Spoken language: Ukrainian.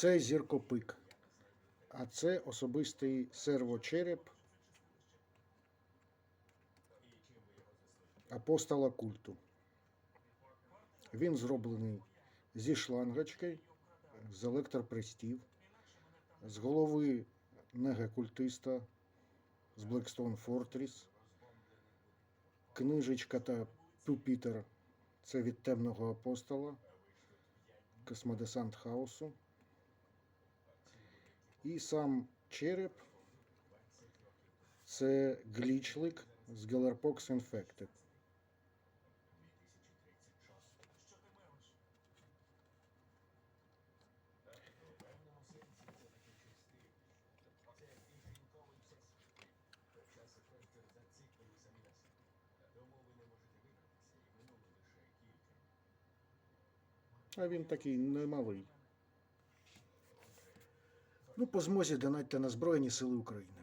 Це зіркопик. А це особистий сервочереп апостола культу. Він зроблений зі шлангочкою, з електропристів, з голови нега-культиста, з Blackstone Fortress, книжечка та пюпітер це від темного апостола, космодесант хаосу. І сам череп це глічлик з Gellerpox Infected. А він такий немалий. Ну, по змозі донатьте на Збройні Сили України.